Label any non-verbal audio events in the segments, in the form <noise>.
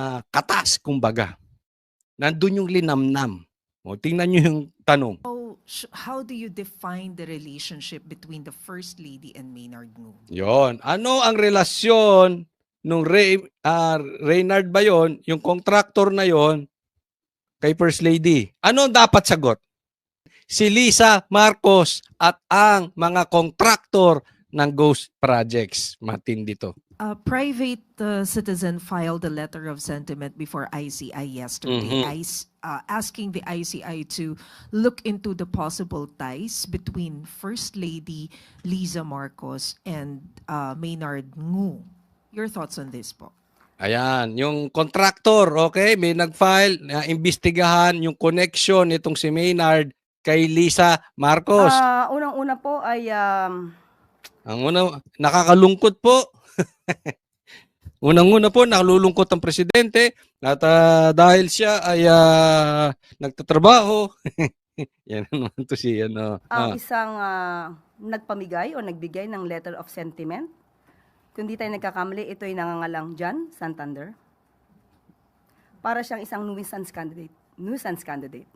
ah, katas, kumbaga. Nandun yung linamnam. O, tingnan nyo yung tanong. How, how do you define the relationship between the First Lady and Maynard Ngu? Yon. Ano ang relasyon nung Ray, ah, Reynard ba yon, yung contractor na yon, kay First Lady? Ano ang dapat sagot? Si Lisa Marcos at ang mga contractor ng Ghost Projects. Matindi to. A private uh, citizen filed a letter of sentiment before ICI yesterday, Mhm. IC uh, asking the ICI to look into the possible ties between First Lady Liza Marcos and uh, Maynard Ngu. Your thoughts on this po? Ayan, yung contractor, okay, may nag-file na imbestigahan yung connection nitong si Maynard kay Lisa Marcos. Ah, unang-una po ay um, Ang una, nakakalungkot po. <laughs> Unang-una po, nakalulungkot ang presidente at ah, dahil siya ay ah, nagtatrabaho. <laughs> Yan naman to si ano. ang ah. isang ah, nagpamigay o nagbigay ng letter of sentiment. Kung di tayo nagkakamali, ito ay nangangalang John Santander. Para siyang isang nuisance candidate. Nuisance candidate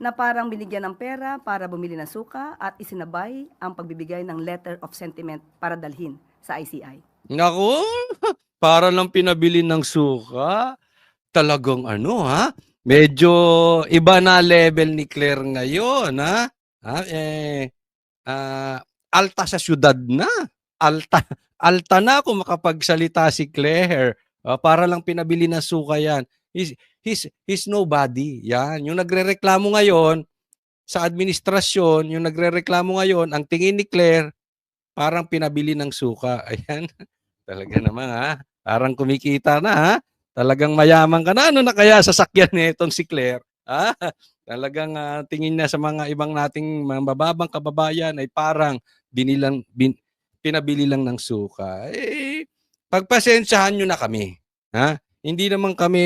na parang binigyan ng pera para bumili ng suka at isinabay ang pagbibigay ng letter of sentiment para dalhin sa ICI. Naku, <laughs> para lang pinabili ng suka. Talagang ano ha? Medyo iba na level ni Claire ngayon ha? ha? Eh, ah, alta sa syudad na. Alta, <laughs> alta na kung makapagsalita si Claire. Ah, para lang pinabili ng suka yan. He's, he's, he's nobody. Yan. Yung nagrereklamo ngayon sa administrasyon, yung nagrereklamo ngayon, ang tingin ni Claire, parang pinabili ng suka. <laughs> Ayan. Talaga naman ha. Parang kumikita na ha. Talagang mayaman ka na. Ano na kaya sasakyan nitong si Claire? Ha? Talagang ah, tingin niya sa mga ibang nating mga kababayan ay parang binilang, bin, pinabili lang ng suka. Eh, pagpasensyahan nyo na kami. Ha? Hindi naman kami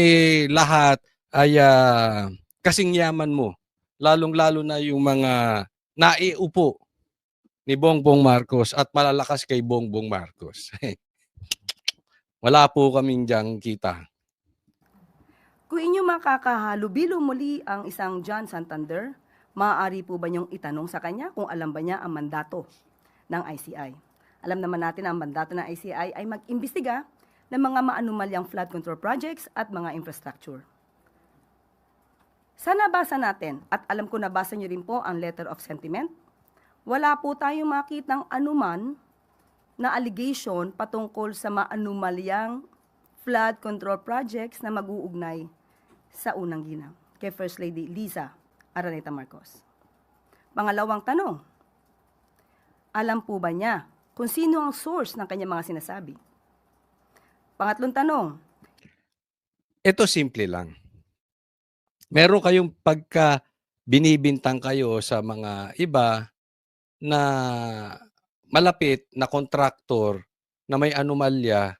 lahat ay ah, kasing yaman mo. Lalong-lalo na yung mga naiupo ni Bongbong Marcos at malalakas kay Bongbong Marcos. <laughs> Wala po kaming diyang kita. Kung inyo makakahalubilo muli ang isang John Santander, maaari po ba niyong itanong sa kanya kung alam ba niya ang mandato ng ICI? Alam naman natin ang mandato ng ICI ay mag-imbestiga ng mga maanumalyang flood control projects at mga infrastructure. Sa nabasa natin, at alam ko nabasa niyo rin po ang letter of sentiment, wala po tayong makitang anuman na allegation patungkol sa maanumalyang flood control projects na mag-uugnay sa unang ginang kay First Lady Liza Araneta Marcos. Pangalawang tanong, alam po ba niya kung sino ang source ng kanyang mga sinasabi? Pangatlong tanong, Ito simple lang. Meron kayong pagka binibintang kayo sa mga iba na malapit na kontraktor na may anomalya,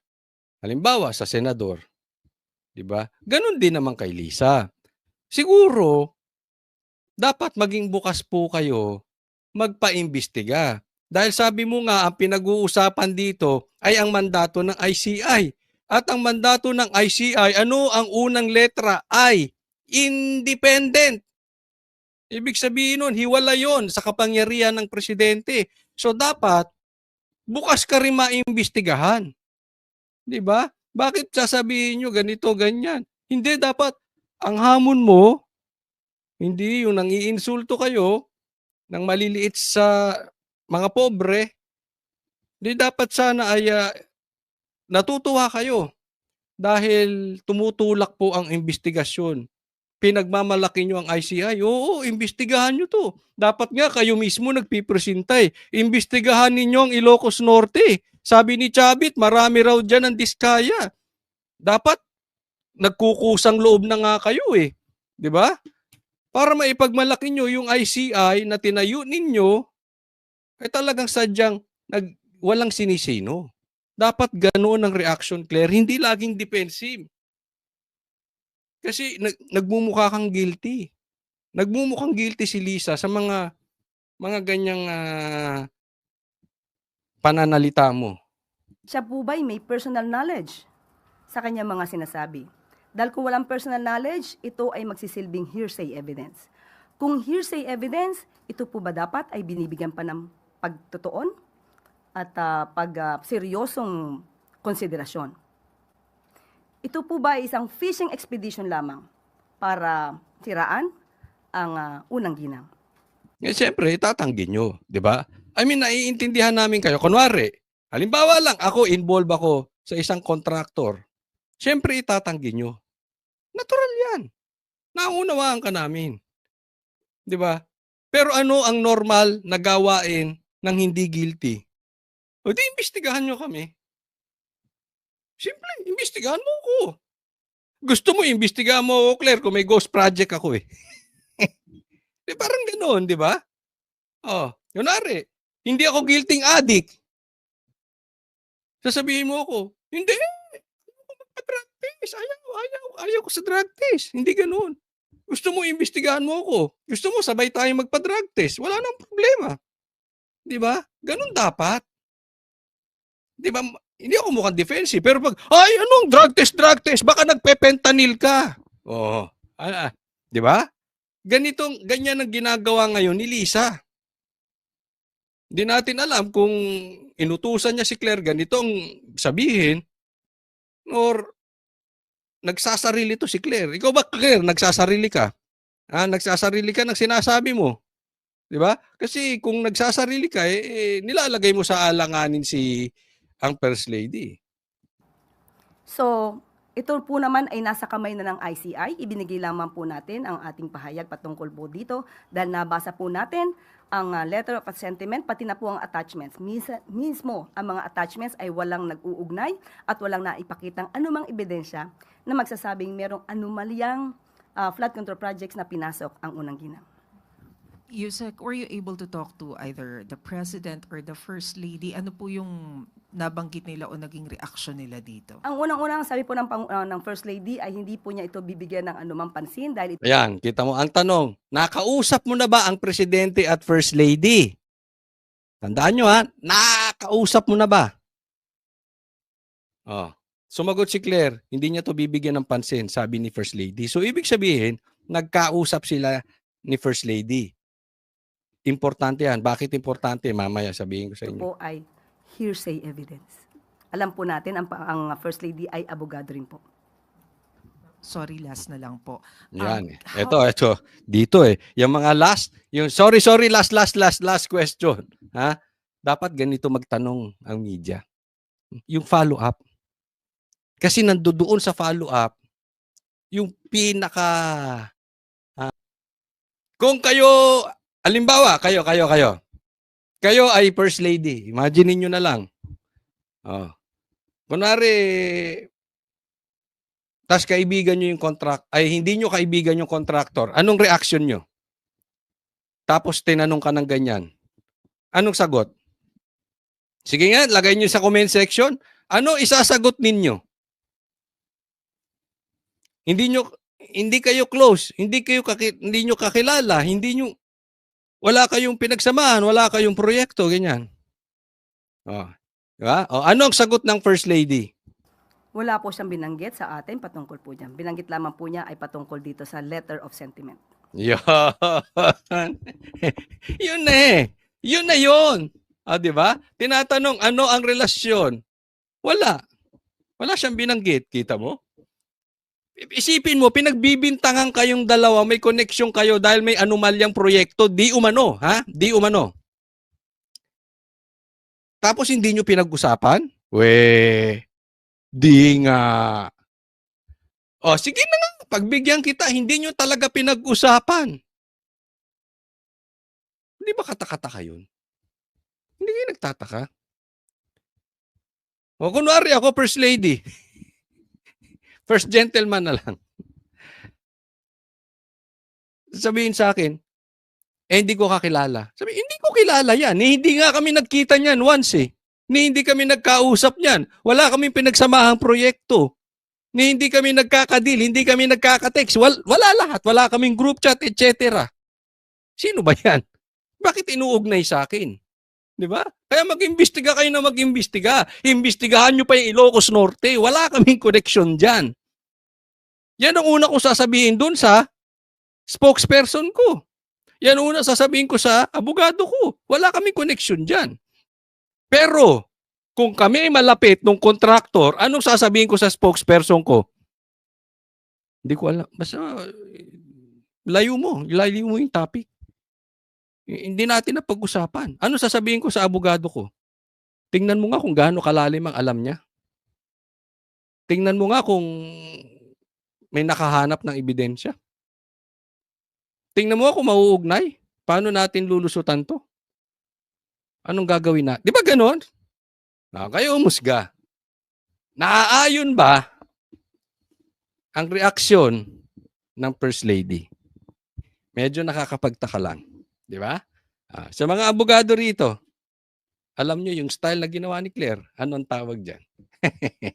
halimbawa sa senador, 'di ba? Ganon din naman kay Lisa. Siguro dapat maging bukas po kayo magpaimbestiga. Dahil sabi mo nga ang pinag-uusapan dito ay ang mandato ng ICI. At ang mandato ng ICI, ano ang unang letra? I, independent. Ibig sabihin nun, hiwala yon sa kapangyarihan ng presidente. So dapat, bukas ka rin maimbestigahan. Di ba? Bakit sasabihin nyo ganito, ganyan? Hindi, dapat ang hamon mo, hindi yung nangiinsulto kayo ng maliliit sa mga pobre, di dapat sana ay ah, natutuwa kayo dahil tumutulak po ang investigasyon. Pinagmamalaki nyo ang ICI. Oo, imbestigahan nyo to. Dapat nga kayo mismo nagpipresintay. Imbestigahan ninyo ang Ilocos Norte. Sabi ni Chavit, marami raw dyan ang diskaya. Dapat nagkukusang loob na nga kayo eh. ba? Para maipagmalaki nyo yung ICI na tinayo ninyo, ay talagang sadyang nag, walang sinisino. Dapat ganoon ang reaction, Claire. Hindi laging defensive. Kasi nag, nagmumukha kang guilty. Nagmumukhang guilty si Lisa sa mga mga ganyang ah, pananalita mo. siya po ba'y may personal knowledge sa kanyang mga sinasabi? Dahil kung walang personal knowledge, ito ay magsisilbing hearsay evidence. Kung hearsay evidence, ito po ba dapat ay binibigyan pa ng pagtutuon at ah, pag ah, seryosong konsiderasyon? Ito po ba isang fishing expedition lamang para siraan ang ah, unang ginang? Eh, siyempre, itatanggi nyo. Di ba? I mean, naiintindihan namin kayo. Kunwari, halimbawa lang, ako, involved ako sa isang contractor. Siyempre, itatanggi nyo. Natural yan. Naunawaan ka namin. Di ba? Pero ano ang normal na gawain ng hindi guilty? O di, imbestigahan nyo kami. Simple, imbestigahan mo ko. Gusto mo, imbestigahan mo ako, Claire, kung may ghost project ako eh. <laughs> di parang ganoon, di ba? Oh, kunwari, hindi ako guilty addict. Sasabihin mo ako, hindi, ayaw ko magpa-drug test. Ayaw, ayaw, ayaw ko sa drug test. Hindi ganoon. Gusto mo, imbestigahan mo ako. Gusto mo, sabay tayo magpa-drug test. Wala nang problema. Di ba? Ganun dapat. Di ba? Hindi ako mukhang defensive. Pero pag, ay, anong drug test, drug test? Baka nagpe-fentanyl ka. Oo. Ah, ah. di ba? Ganitong, ganyan ang ginagawa ngayon ni Lisa. Hindi natin alam kung inutusan niya si Claire ganitong sabihin or nagsasarili to si Claire. Ikaw ba, Claire, nagsasarili ka? Ah, nagsasarili ka ng sinasabi mo. 'Di ba? Kasi kung nagsasarili ka, eh, eh, nilalagay mo sa alanganin si ang First Lady. So, ito po naman ay nasa kamay na ng ICI. Ibinigay lamang po natin ang ating pahayag patungkol po dito dahil nabasa po natin ang ah, letter of sentiment pati na po ang attachments. Misa, mismo ang mga attachments ay walang nag-uugnay at walang naipakitang anumang ebidensya na magsasabing merong anomalyang ah, flood control projects na pinasok ang unang ginang. Yusek, were you able to talk to either the President or the First Lady? Ano po yung nabanggit nila o naging reaction nila dito? Ang unang-unang sabi po ng, pang- ah, ng First Lady ay hindi po niya ito bibigyan ng anumang pansin dahil ito Ayan, kita mo. Ang tanong, nakausap mo na ba ang Presidente at First Lady? Tandaan nyo ha, nakausap mo na ba? Oh. Sumagot si Claire, hindi niya to bibigyan ng pansin, sabi ni First Lady. So, ibig sabihin, nagkausap sila ni First Lady. Importante yan. Bakit importante? Mamaya sabihin ko sa ito inyo. po ay hearsay evidence. Alam po natin ang, ang First Lady ay abogado rin po. Sorry, last na lang po. Yan. Um, eh. <laughs> how- Ito, ito. Dito eh. Yung mga last, yung sorry, sorry, last, last, last, last question. Ha? Dapat ganito magtanong ang media. Yung follow-up. Kasi nandoon sa follow-up, yung pinaka... ah, kung kayo, alimbawa, kayo, kayo, kayo. Kayo ay first lady. Imagine niyo na lang. Oh. Kunwari, tas kaibigan nyo yung contract, ay hindi nyo kaibigan yung contractor, anong reaction nyo? Tapos tinanong ka ng ganyan. Anong sagot? Sige nga, lagay nyo sa comment section. Ano isasagot ninyo? Hindi nyo, hindi kayo close, hindi kayo kaki, hindi nyo kakilala, hindi nyo, wala kayong pinagsamahan, wala kayong proyekto, ganyan. Oh, diba? Oh, ano ang sagot ng First Lady? Wala po siyang binanggit sa atin patungkol po dyan. Binanggit lamang po niya ay patungkol dito sa letter of sentiment. Yun. <laughs> yun na eh. Yun na yun. Ah, di ba? Tinatanong, ano ang relasyon? Wala. Wala siyang binanggit. Kita mo? Isipin mo, pinagbibintangan kayong dalawa, may connection kayo dahil may anomalyang proyekto, di umano, ha? Di umano. Tapos hindi nyo pinag-usapan? We, di nga. O, sige na nga, pagbigyan kita, hindi nyo talaga pinag-usapan. Hindi ba katakataka yun? Hindi kayo nagtataka. O kunwari ako, first lady. First gentleman na lang. Sabihin sa akin, eh hindi ko kakilala. Sabi, hindi ko kilala yan. Eh, hindi nga kami nagkita niyan once eh. Ni hindi kami nagkausap niyan. Wala kaming pinagsamahang proyekto. Ni hindi kami nagkakadil, hindi kami nagkakatext. Wal, wala lahat. Wala kaming group chat, etc. Sino ba yan? Bakit inuugnay sa akin? Di ba? Kaya mag-imbestiga kayo na mag-imbestiga. Imbestigahan nyo pa yung Ilocos Norte. Wala kaming connection dyan. Yan ang una kong sasabihin dun sa spokesperson ko. Yan ang una sasabihin ko sa abogado ko. Wala kaming connection dyan. Pero, kung kami ay malapit ng kontraktor, anong sasabihin ko sa spokesperson ko? Hindi ko alam. Basta, layo mo. Layo mo yung topic. Hindi natin na pag-usapan. Ano sasabihin ko sa abogado ko? Tingnan mo nga kung gaano kalalim ang alam niya. Tingnan mo nga kung may nakahanap ng ebidensya. Tingnan mo kung mauugnay. Paano natin lulusutan to? Anong gagawin na? Di ba ganon? Na kayo umusga. Naaayon ba ang reaksyon ng First Lady? Medyo nakakapagtaka lang. Di ba? Ah, sa mga abogado rito, alam nyo yung style na ginawa ni Claire, anong tawag dyan? <laughs>